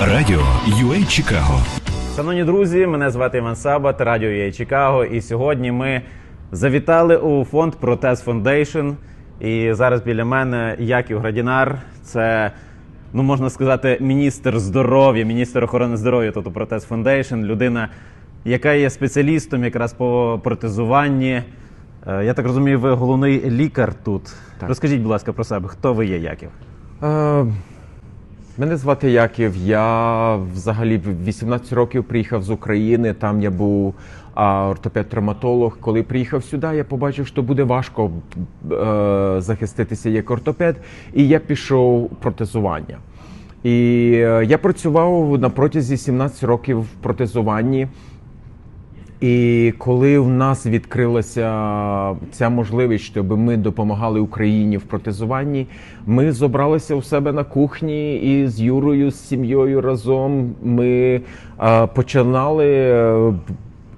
Радіо UA Чикаго. Шановні друзі, мене звати Іван Сабат, радіо є Чикаго. І сьогодні ми завітали у фонд Протез Foundation. І зараз біля мене Яків Градінар. Це, ну можна сказати, міністр здоров'я, міністр охорони здоров'я тут у Протез Foundation. Людина, яка є спеціалістом якраз по протезуванні. Е, Я так розумію, ви головний лікар тут. Розкажіть, будь ласка, про себе, хто ви є, Яків? Е, Мене звати Яків. Я взагалі в 18 років приїхав з України. Там я був ортопед-травматолог. Коли приїхав сюди, я побачив, що буде важко е, захиститися як ортопед, і я пішов протезування. І е, я працював на протязі 17 років в протезуванні. І коли в нас відкрилася ця можливість, щоб ми допомагали Україні в протезуванні, ми зібралися у себе на кухні і з Юрою, з сім'єю разом ми е, починали е,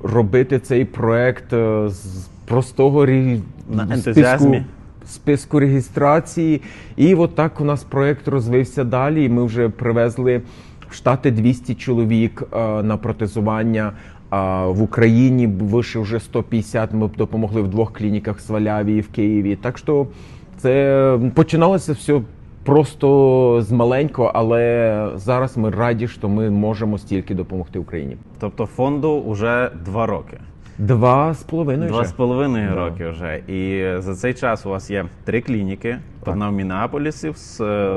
робити цей проект е, з простого рі... На списку- ентузіазмі. списку реєстрації. І от так у нас проект розвився далі. І ми вже привезли в Штати 200 чоловік на протезування. В Україні вище вже 150. Ми допомогли в двох клініках в Сваляві і в Києві. Так що це починалося все просто з маленького, але зараз ми раді, що ми можемо стільки допомогти Україні. Тобто фонду вже два роки. Два з половиною. Два вже. з половиною Да. роки вже. І за цей час у вас є три клініки: одна в Мінеаполісі, в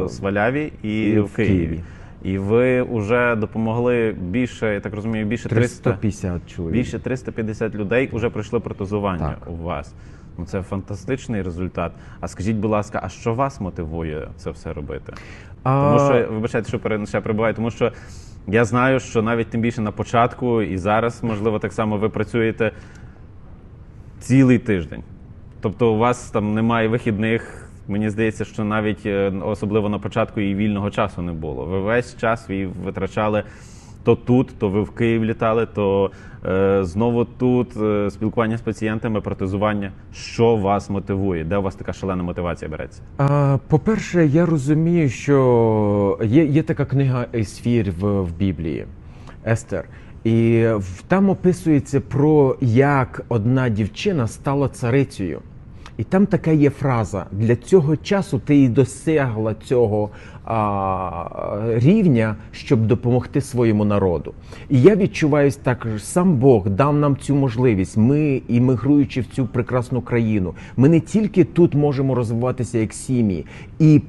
Сваляві і, І в в Києві. Києві. І ви вже допомогли більше, я так розумію, більше 300, 350 чоловік. більше 350 людей вже пройшли протезування Так. у вас. Ну це фантастичний результат. А скажіть, будь ласка, а що вас мотивує це все робити? А... Тому що вибачайте, що ще прибуваю, тому що я знаю, що навіть тим більше на початку і зараз, можливо, так само ви працюєте цілий тиждень. Тобто у вас там немає вихідних. Мені здається, що навіть е, особливо на початку і вільного часу не було. Ви весь час ви витрачали то тут, то ви в Київ літали, то е, знову тут е, спілкування з пацієнтами, протезування. Що вас мотивує? Де у вас така шалена мотивація береться? По-перше, я розумію, що є, є така книга Есфір в, в Біблії Естер. І там описується про як одна дівчина стала царицею. І там така є фраза: для цього часу ти і досягла цього а, рівня, щоб допомогти своєму народу. І я відчуваю так, сам Бог дав нам цю можливість. Ми, іммігруючи в цю прекрасну країну, ми не тільки тут можемо розвиватися як сім'ї, і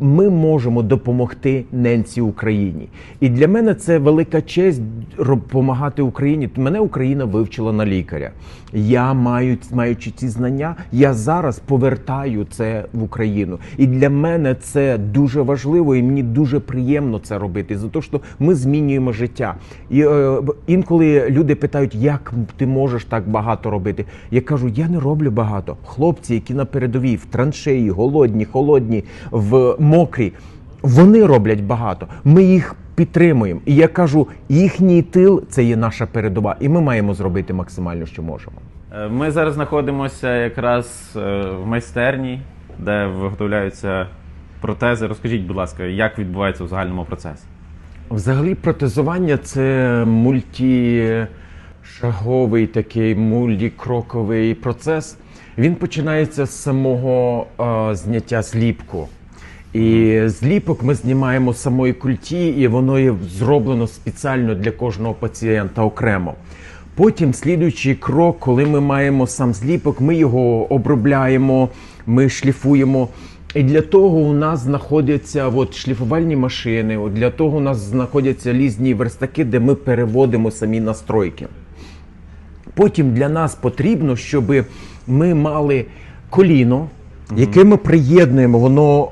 ми можемо допомогти ненці Україні. І для мене це велика честь допомагати Україні. Мене Україна вивчила на лікаря. Я маю, маючи ці знання, я зараз повертаю це в Україну. І для мене це дуже важливо, і мені дуже приємно це робити. За те, що ми змінюємо життя. І е, інколи люди питають, як ти можеш так багато робити. Я кажу, я не роблю багато. Хлопці, які на передовій, в траншеї, голодні, холодні, в мокрі, вони роблять багато. Ми їх підтримуємо. І я кажу, їхній тил це є наша передова, і ми маємо зробити максимально, що можемо. Е, Ми зараз знаходимося якраз е, в майстерні, де виготовляються протези. Розкажіть, будь ласка, як відбувається у загальному процесі? Взагалі, протезування це мультішаговий такий мультикроковий процес. Він починається з самого е, зняття зліпку. І зліпок ми знімаємо з самої культі, і воно є зроблено спеціально для кожного пацієнта окремо. Потім слідуючий крок, коли ми маємо сам зліпок, ми його обробляємо, ми шліфуємо. І для того у нас знаходяться от шліфувальні машини, от для того у нас знаходяться різні верстаки, де ми переводимо самі настройки. Потім для нас потрібно, щоб ми мали коліно, яке ми приєднуємо, воно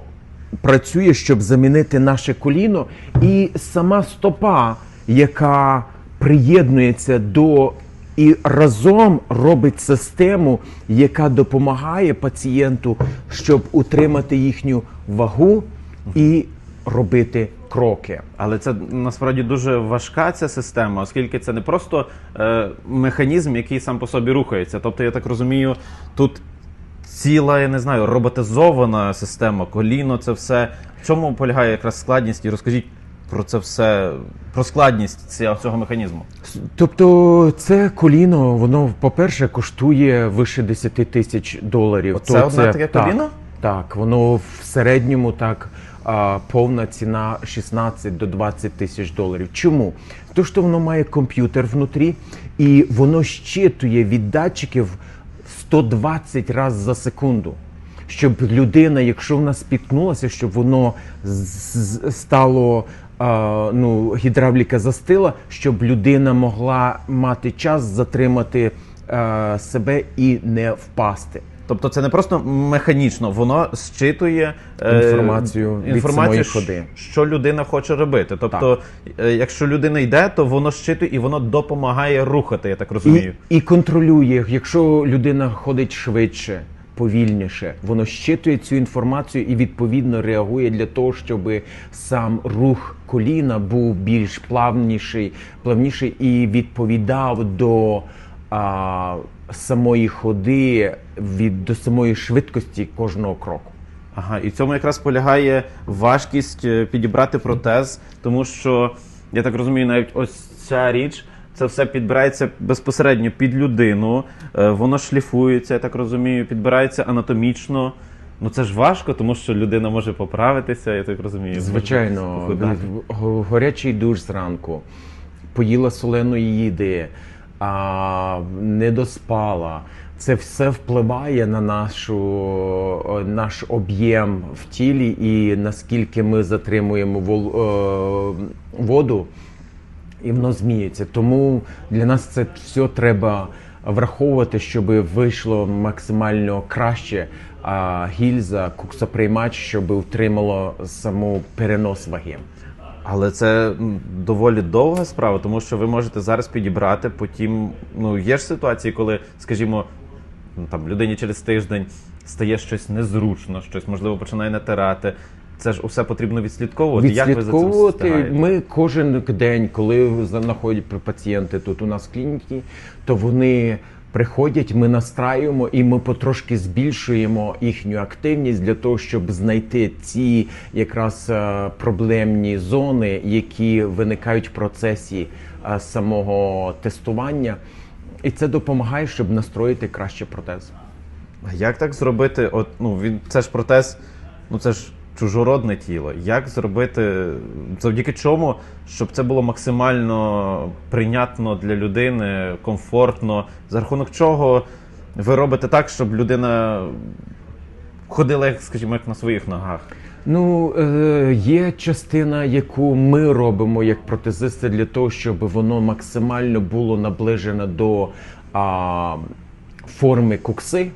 працює, щоб замінити наше коліно, і сама стопа, яка приєднується до і разом робить систему, яка допомагає пацієнту, щоб утримати їхню вагу і робити кроки. Але це насправді дуже важка ця система, оскільки це не просто е, механізм, який сам по собі рухається. Тобто, я так розумію, тут ціла, я не знаю, роботизована система, коліно, це все. В чому полягає якраз складність? І розкажіть про це все, про складність цього механізму? Тобто, це коліно, воно, по-перше, коштує вище 10 тисяч доларів. Оце То одне таке так, коліно? Так, воно в середньому так. Повна ціна 16 до 20 тисяч доларів. Чому? То, що воно має комп'ютер внутрі, і воно щитує від датчиків 120 разів за секунду. Щоб людина, якщо вона спіткнулася, щоб воно стало ну, гідравліка застила, щоб людина могла мати час затримати себе і не впасти. Тобто це не просто механічно, воно зчитує е, Інформацію від самої ходи. що людина хоче робити. Тобто, е, якщо людина йде, то воно щитує і воно допомагає рухати, я так І, розумію. і контролює, якщо людина ходить швидше, повільніше, воно щитує цю інформацію і відповідно реагує для того, щоб сам рух коліна був більш плавніший, плавніший і відповідав до а, самої ходи від до самої швидкості кожного кроку. Ага, і в цьому якраз полягає важкість е, підібрати протез, тому що я так розумію, навіть ось ця річ. Це все підбирається безпосередньо під людину, е, воно шліфується, я так розумію, підбирається анатомічно. Ну це ж важко, тому що людина може поправитися, я так розумію. Звичайно, горячий душ зранку, поїла соленої їди, а, не доспала. Це все впливає на нашу, наш об'єм в тілі і наскільки ми затримуємо вол, воду, і воно змінюється. Тому для нас це все треба враховувати, щоб вийшло максимально краще а, гільза, куксоприймач, щоб утримало саму перенос ваги. Але це доволі довга справа, тому що ви можете зараз підібрати. Потім ну є ж ситуації, коли, скажімо, ну, там людині через тиждень стає щось незручно, щось можливо починає натирати. Це ж усе потрібно відслідковувати. Як ви за цим ми кожен день, коли знаходять пацієнти тут у нас в клініці, то вони приходять, ми настраюємо і ми потрошки збільшуємо їхню активність для того, щоб знайти ці якраз е, проблемні зони, які виникають в процесі е, самого тестування. І це допомагає, щоб настроїти краще протез. Як так зробити? От ну він це ж протез, ну це ж чужородне тіло. Як зробити завдяки чому, щоб це було максимально прийнятно для людини, комфортно, за рахунок чого ви робите так, щоб людина ходила, як скажімо, як на своїх ногах? Ну, е, є частина, яку ми робимо як протезисти для того, щоб воно максимально було наближено до а, форми кукси,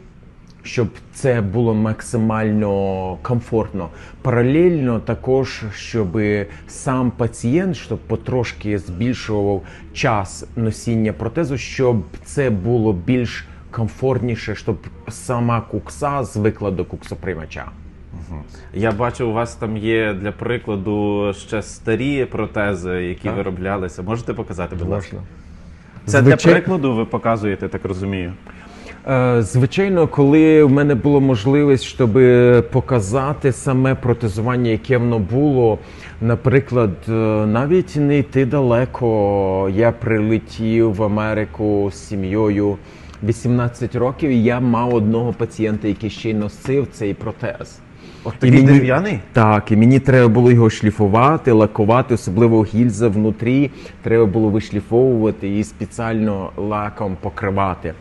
щоб це було максимально комфортно. Паралельно також, щоб сам пацієнт щоб потрошки збільшував час носіння протезу, щоб це було більш комфортніше, щоб сама кукса звикла до куксоприймача. Я бачу, у вас там є для прикладу ще старі протези, які Так. вироблялися. Можете показати, будь ласка? Це Звичай- для прикладу ви показуєте, так розумію. Е, Звичайно, коли в мене була можливість, щоб показати саме протезування, яке воно було, наприклад, е, навіть не йти далеко. Я прилетів в Америку з сім'єю 18 років. і Я мав одного пацієнта, який ще й носив цей протез. От такий мені- дерев'яний? Так, і мені треба було його шліфувати, лакувати, особливо гільза внутрі. Треба було вишліфовувати і спеціально лаком покривати.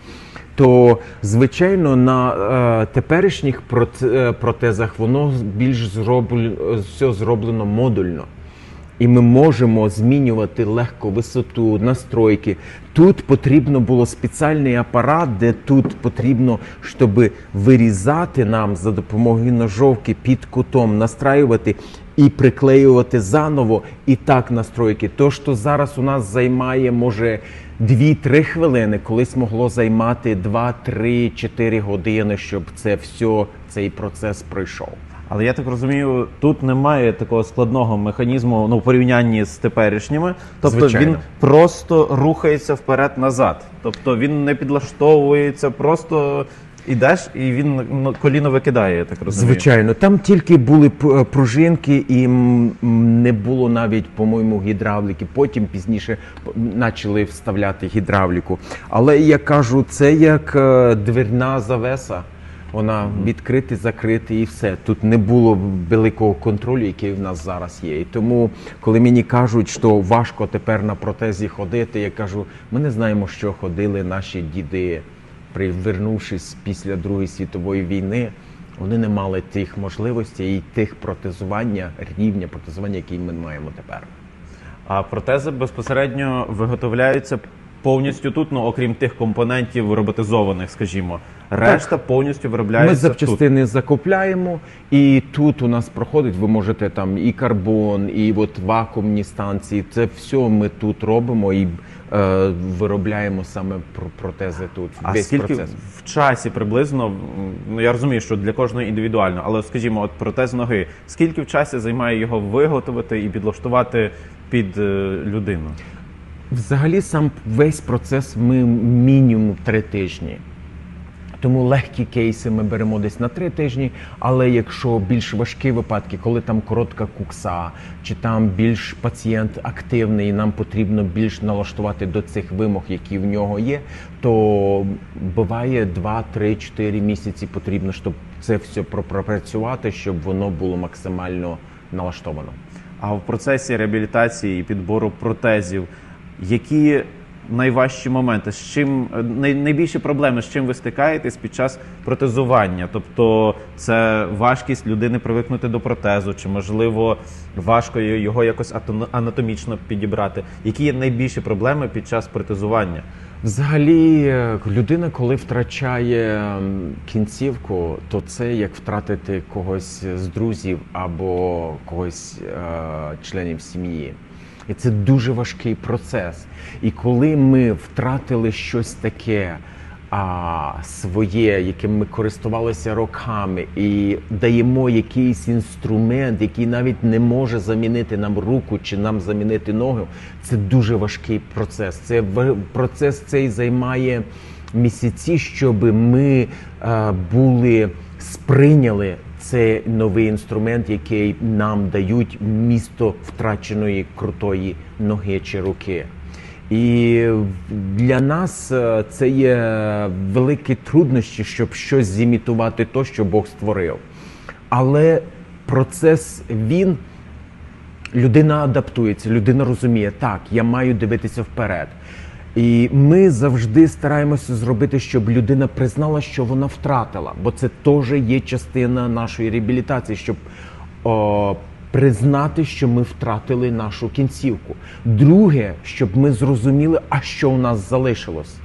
То, звичайно, на е, теперішніх е, протезах воно більш зроблено, все зроблено модульно. І ми можемо змінювати легко висоту, настройки. Тут потрібно було спеціальний апарат, де тут потрібно, щоб вирізати нам за допомогою ножовки під кутом, настраювати і приклеювати заново, і так настройки. То, що зараз у нас займає, може 2-3 хвилини, колись могло займати 2, 3, 4 години, щоб це все, цей процес пройшов. Але я так розумію, тут немає такого складного механізму ну, в порівнянні з теперішніми. Тобто Звичайно. він просто рухається вперед-назад. Тобто він не підлаштовується, просто ідеш, і він ну, коліно викидає, я так розумію. Звичайно, там тільки були п- е, пружинки, і м, м, не було навіть, по-моєму, гідравліки. Потім пізніше п- почали вставляти гідравліку. Але я кажу, це як е, дверна завеса. Вона відкрити, закрити і все. Тут не було великого контролю, який в нас зараз є. І тому, коли мені кажуть, що важко тепер на протезі ходити, я кажу, ми не знаємо, що ходили наші діди, привернувшись після Другої світової війни. Вони не мали тих можливостей і тих протезування, рівня протезування, який ми маємо тепер. А протези безпосередньо виготовляються повністю тут, ну окрім тих компонентів роботизованих, скажімо. Решта повністю Ми виробляється тут. закупляємо, і тут у нас проходить. Ви можете там і карбон, і от вакуумні станції. Це все ми тут робимо і е, виробляємо саме про- протези тут. А весь скільки процес. в часі приблизно, ну я розумію, що для кожного індивідуально, але скажімо, от протез ноги, скільки в часі займає його виготовити і підлаштувати під е, людину? Взагалі, сам весь процес ми мінімум три тижні. Тому легкі кейси ми беремо десь на три тижні. Але якщо більш важкі випадки, коли там коротка кукса, чи там більш пацієнт активний, і нам потрібно більш налаштувати до цих вимог, які в нього є, то буває 2, 3, 4 місяці потрібно, щоб це все пропрацювати, щоб воно було максимально налаштовано. А в процесі реабілітації і підбору протезів, які найважчі моменти, з чим е, найбільші проблеми, з чим ви стикаєтесь під час протезування? Тобто це важкість людини привикнути до протезу, чи можливо важко його якось ато- анатомічно підібрати? Які є найбільші проблеми під час протезування? Взагалі, е, людина, коли втрачає кінцівку, то це як втратити когось з друзів або когось е, членів сім'ї. І це дуже важкий процес. І коли ми втратили щось таке а, своє, яким ми користувалися роками, і даємо якийсь інструмент, який навіть не може замінити нам руку чи нам замінити ногу, це дуже важкий процес. Це процес цей займає місяці, щоб ми е, були сприйняли цей новий інструмент, який нам дають місто втраченої крутої ноги чи руки. І для нас е, це є великі труднощі, щоб щось зімітувати то, що Бог створив. Але процес він людина адаптується, людина розуміє, так, я маю дивитися вперед. І ми завжди стараємося зробити, щоб людина признала, що вона втратила, бо це теж є частина нашої реабілітації, щоб о, признати, що ми втратили нашу кінцівку. Друге, щоб ми зрозуміли, а що у нас залишилось.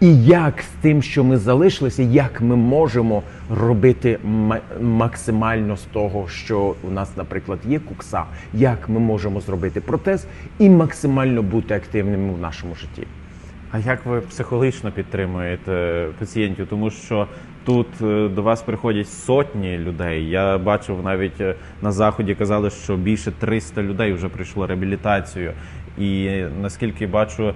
І як з тим, що ми залишилися, як ми можемо робити ма- максимально з того, що у нас, наприклад, є кукса, як ми можемо зробити протез і максимально бути активними в нашому житті. А як ви психологічно підтримуєте пацієнтів? Тому що тут е, до вас приходять сотні людей. Я бачив навіть е, на заході казали, що більше 300 людей вже пройшло реабілітацію. І наскільки бачу,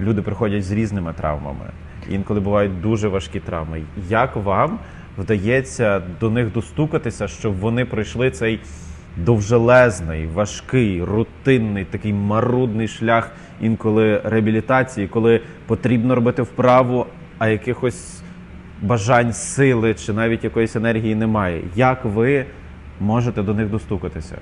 люди приходять з різними травмами. Інколи бувають дуже важкі травми. Як вам вдається до них достукатися, щоб вони пройшли цей довжелезний, важкий, рутинний, такий марудний шлях інколи реабілітації, коли потрібно робити вправу, а якихось бажань, сили чи навіть якоїсь енергії немає. Як ви можете до них достукатися?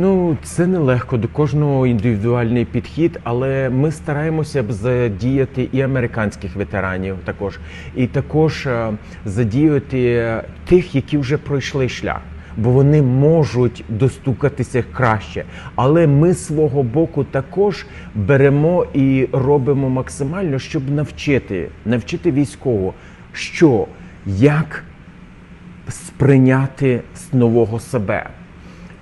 Ну, це нелегко, до кожного індивідуальний підхід, але ми стараємося б задіяти і американських ветеранів також, і також е, задіяти тих, які вже пройшли шлях. Бо вони можуть достукатися краще. Але ми свого боку також беремо і робимо максимально, щоб навчити, навчити військового, що як сприйняти з нового себе.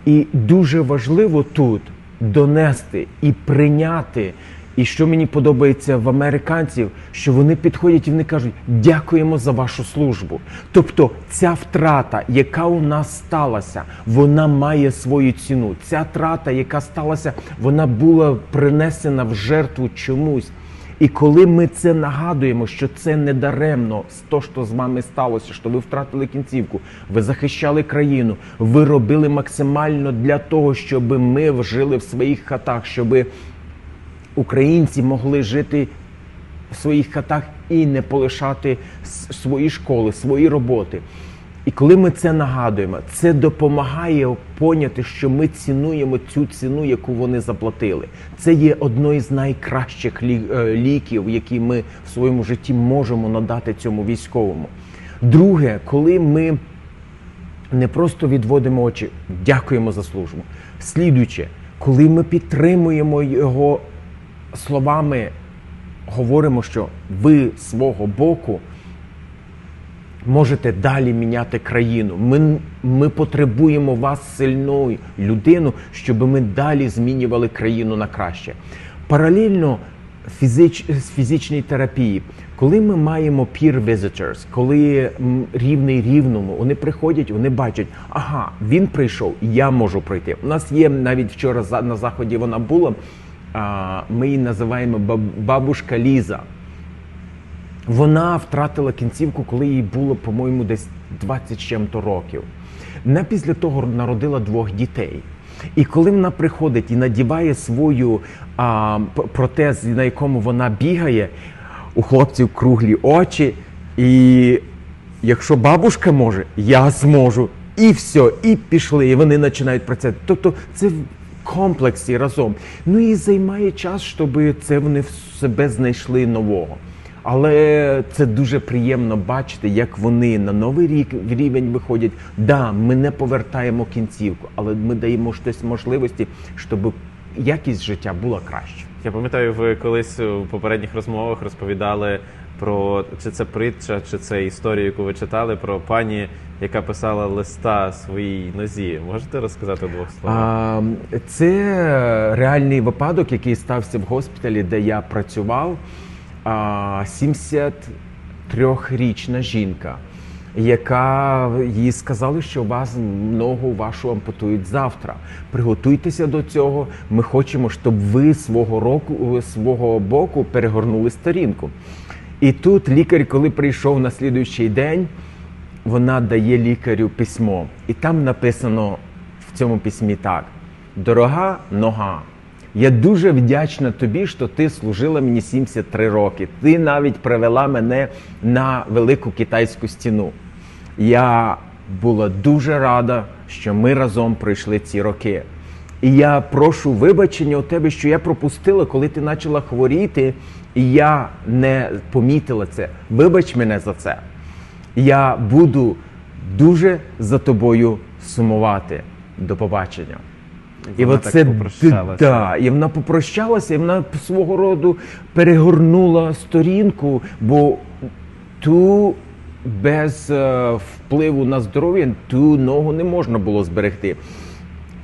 І дуже важливо тут донести і прийняти. І що мені подобається в американців, що вони підходять і вони кажуть дякуємо за вашу службу. Тобто ця втрата, яка у нас сталася, вона має свою ціну. Ця втрата, яка сталася, вона була принесена в жертву чомусь. І коли ми це нагадуємо, що це не даремно то, що з вами сталося, що ви втратили кінцівку, ви захищали країну, ви робили максимально для того, щоб ми жили в своїх хатах, щоб українці могли жити в своїх хатах і не полишати свої школи, свої роботи. І коли ми це нагадуємо, це допомагає поняти, що ми цінуємо цю ціну, яку вони заплатили. Це є одною з найкращих е, ліків, які ми в своєму житті можемо надати цьому військовому. Друге, коли ми не просто відводимо очі, дякуємо за службу. Слідуюче, коли ми підтримуємо його словами, говоримо, що ви свого боку можете далі міняти країну. Ми, ми потребуємо вас сильною людину, щоб ми далі змінювали країну на краще. Паралельно фізич, з фізичній терапії, коли ми маємо peer visitors, коли рівний рівному, вони приходять, вони бачать, ага, він прийшов, я можу прийти. У нас є навіть вчора на заході вона була. Ми її називаємо баб- бабушка Ліза. Вона втратила кінцівку, коли їй було, по-моєму, десь 20 чим-то років. Вона після того народила двох дітей. І коли вона приходить і надіває свою а, протез, на якому вона бігає, у хлопців круглі очі. І якщо бабушка може, я зможу. І все, і пішли, і вони починають працювати. Тобто це в комплексі разом. Ну і займає час, щоб це вони в себе знайшли нового. Але це дуже приємно бачити, як вони на новий рік рівень виходять. Да, ми не повертаємо кінцівку, але ми даємо щось можливості, щоб якість життя була краще. Я пам'ятаю, ви колись у попередніх розмовах розповідали про чи це притча, чи це історія, яку ви читали про пані, яка писала листа своїй нозі. Можете розказати двох словах? Це реальний випадок, який стався в госпіталі, де я працював. А, 73-річна жінка, яка їй сказали, що вас ногу вашу ампутують завтра. Приготуйтеся до цього. Ми хочемо, щоб ви свого року свого боку перегорнули сторінку. І тут лікар, коли прийшов на слідуючий день, вона дає лікарю письмо, і там написано в цьому письмі так: Дорога нога. Я дуже вдячна тобі, що ти служила мені 73 роки. Ти навіть привела мене на велику китайську стіну. Я була дуже рада, що ми разом пройшли ці роки. І я прошу вибачення у тебе, що я пропустила, коли ти почала хворіти, і я не помітила це. Вибач мене за це. Я буду дуже за тобою сумувати. До побачення. І Вона оце так попрощалася. да, і вона попрощалася, і вона свого роду перегорнула сторінку, бо ту без е, впливу на здоров'я ту ногу не можна було зберегти.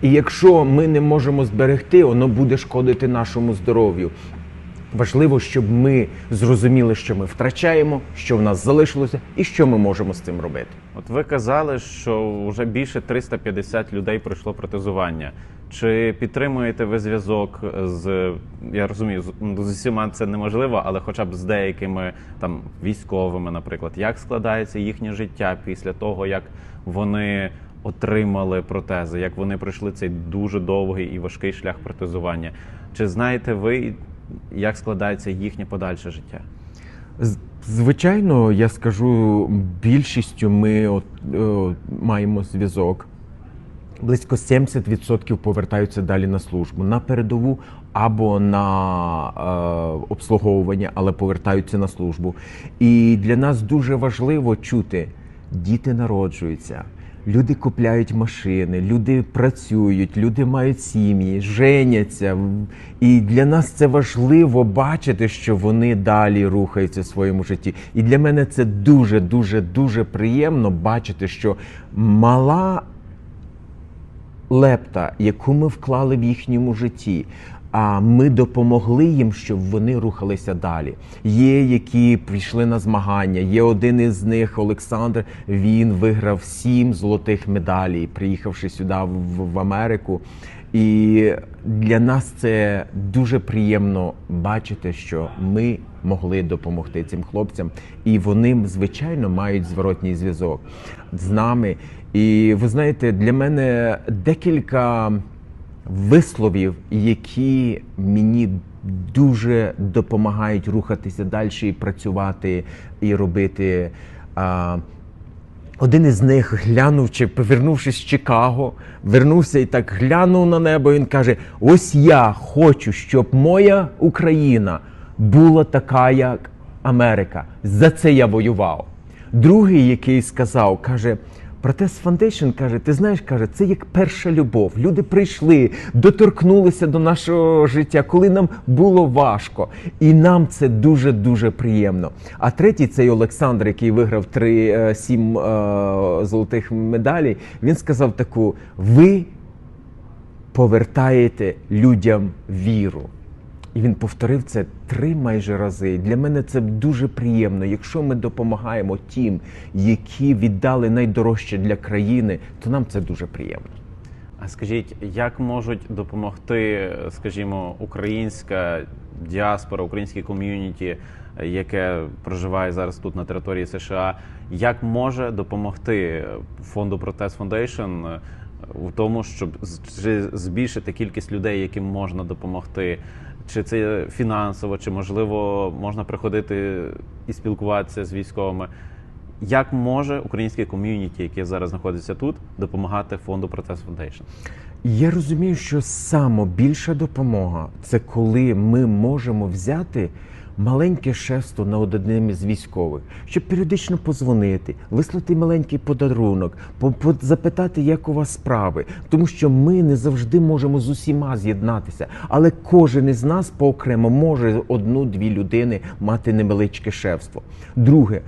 І якщо ми не можемо зберегти, воно буде шкодити нашому здоров'ю. Важливо, щоб ми зрозуміли, що ми втрачаємо, що в нас залишилося, і що ми можемо з цим робити. От ви казали, що вже більше 350 людей пройшло протезування. Чи підтримуєте ви зв'язок з я розумію, з, ну, усіма це неможливо, але хоча б з деякими там військовими, наприклад, як складається їхнє життя після того, як вони отримали протези, як вони пройшли цей дуже довгий і важкий шлях протезування? Чи знаєте ви, як складається їхнє подальше життя? Звичайно, я скажу, більшістю ми от, е, маємо зв'язок. Близько 70% повертаються далі на службу на передову або на е, обслуговування, але повертаються на службу. І для нас дуже важливо чути: діти народжуються, люди купляють машини, люди працюють, люди мають сім'ї, женяться. І для нас це важливо бачити, що вони далі рухаються в своєму житті. І для мене це дуже, дуже, дуже приємно бачити, що мала лепта, яку ми вклали в їхньому житті. А ми допомогли їм, щоб вони рухалися далі. Є, які прийшли на змагання. Є один із них, Олександр. Він виграв сім золотих медалей, приїхавши сюди в, Америку. І для нас це дуже приємно бачити, що ми могли допомогти цим хлопцям, і вони, звичайно, мають зворотній зв'язок з нами. І ви знаєте, для мене декілька висловів, які мені дуже допомагають рухатися далі працювати і робити. А, один із них глянув, чи повернувшись з Чикаго, вернувся і так глянув на небо. Він каже: Ось я хочу, щоб моя Україна була така, як Америка. За це я воював. Другий, який сказав, каже. Протест Foundation каже, ти знаєш, каже, це як перша любов. Люди прийшли, доторкнулися до нашого життя, коли нам було важко. І нам це дуже дуже приємно. А третій цей Олександр, який виграв три е, сім е, золотих медалей, він сказав таку: ви повертаєте людям віру. І він повторив це три майже рази. Для мене це дуже приємно. Якщо ми допомагаємо тим, які віддали найдорожче для країни, то нам це дуже приємно. А скажіть, як можуть допомогти, скажімо, українська діаспора, українське ком'юніті, яке проживає зараз тут на території США, як може допомогти фонду Протест Foundation у тому, щоб збільшити кількість людей, яким можна допомогти? Чи це фінансово, чи можливо можна приходити і спілкуватися з військовими? Як може українське ком'юніті, яке зараз знаходиться тут, допомагати фонду Процес Foundation? Я розумію, що саме більша допомога це коли ми можемо взяти маленьке шесто на одним із військових, щоб періодично позвонити, вислати маленький подарунок, по- по- запитати, як у вас справи, тому що ми не завжди можемо з усіма з'єднатися, але кожен із нас поокремо може одну-дві людини мати невеличке шефство. Друге.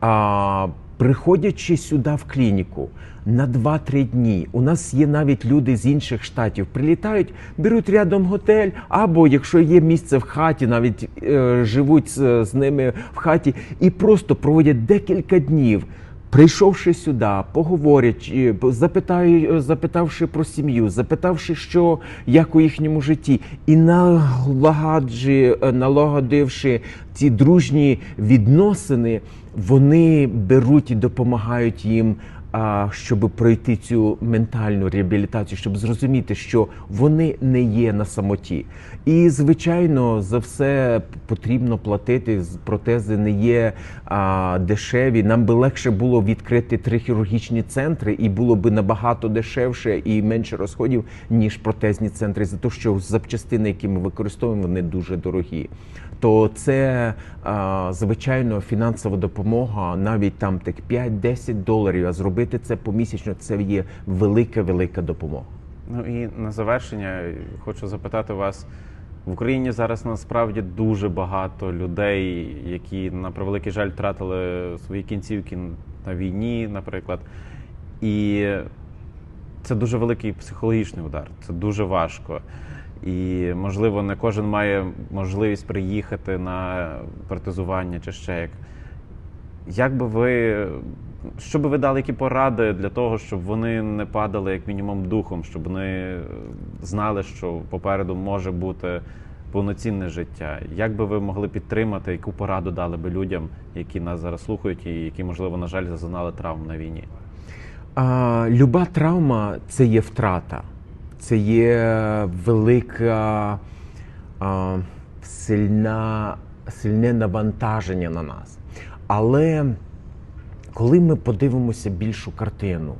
А, приходячи сюди в клініку на 2-3 дні, у нас є навіть люди з інших штатів, прилітають, беруть рядом готель, або якщо є місце в хаті, навіть е, живуть з, з ними в хаті і просто проводять декілька днів. Прийшовши сюди, поговорять, е, запитаю, запитавши про сім'ю, запитавши, що як у їхньому житті, і налагоджи, е, налагодивши ці дружні відносини, вони беруть і допомагають їм. Щоб пройти цю ментальну реабілітацію, щоб зрозуміти, що вони не є на самоті, і звичайно за все потрібно платити. Протези не є а, дешеві. Нам би легше було відкрити три хірургічні центри, і було би набагато дешевше і менше розходів ніж протезні центри, за те, що запчастини, які ми використовуємо, вони дуже дорогі. То це звичайно фінансова допомога, навіть там так 5-10 доларів. А зробити це помісячно це є велика велика допомога. Ну і на завершення хочу запитати вас. В Україні зараз насправді дуже багато людей, які на превеликий жаль втратили свої кінцівки на війні, наприклад. І це дуже великий психологічний удар, це дуже важко. І, можливо, не кожен має можливість приїхати на протезування чи ще як. Як би ви, що би ви дали які поради для того, щоб вони не падали як мінімум духом, щоб вони е, знали, що попереду може бути повноцінне життя? Як би ви могли підтримати, яку пораду дали би людям, які нас зараз слухають і які, можливо, на жаль, зазнали травм на війні? А, люба травма це є втрата, це є велика а, сильна, сильне навантаження на нас. Але коли ми подивимося більшу картину,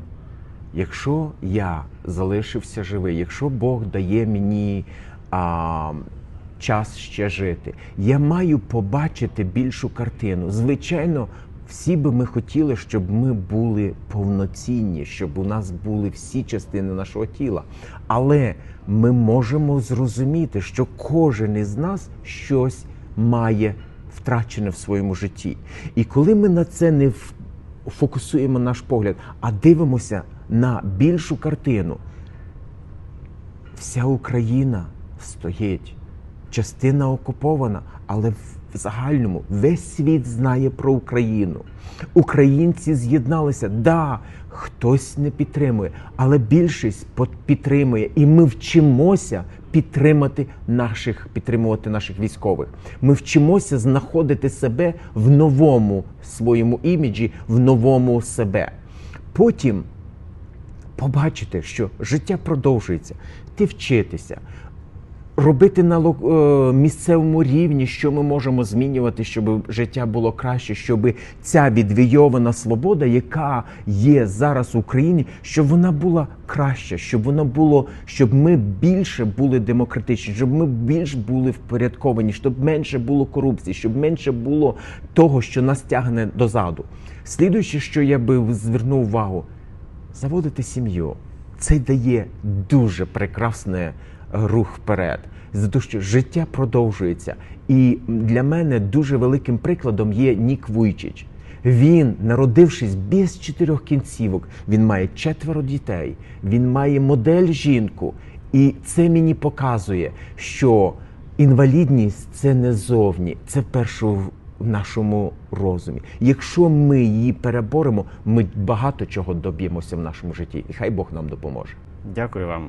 якщо я залишився живий, якщо Бог дає мені а, час ще жити, я маю побачити більшу картину. Звичайно, всі би ми хотіли, щоб ми були повноцінні, щоб у нас були всі частини нашого тіла. Але ми можемо зрозуміти, що кожен із нас щось має втрачене в своєму житті. І коли ми на це не фокусуємо наш погляд, а дивимося на більшу картину, вся Україна стоїть, частина окупована, але в- в загальному весь світ знає про Україну. Українці з'єдналися. Да, хтось не підтримує, але більшість підтримує, і ми вчимося підтримати наших, підтримувати наших військових. Ми вчимося знаходити себе в новому своєму іміджі, в новому себе. Потім побачити, що життя продовжується, ти вчитися, робити на е, місцевому рівні, що ми можемо змінювати, щоб життя було краще, щоб ця відвійована свобода, яка є зараз в Україні, щоб вона була краща, щоб вона було, щоб ми більше були демократичні, щоб ми більш були впорядковані, щоб менше було корупції, щоб менше було того, що нас тягне дозаду. Слідуюче, що я би звернув увагу, заводити сім'ю. Це дає дуже прекрасний е, рух вперед. За те, що життя продовжується. І для мене дуже великим прикладом є Нік Вуйчич. Він, народившись без чотирьох кінцівок, він має четверо дітей, він має модель жінку. І це мені показує, що інвалідність це не зовні, це перше в нашому розумі. Якщо ми її переборемо, ми багато чого доб'ємося в нашому житті, і хай Бог нам допоможе. Дякую вам.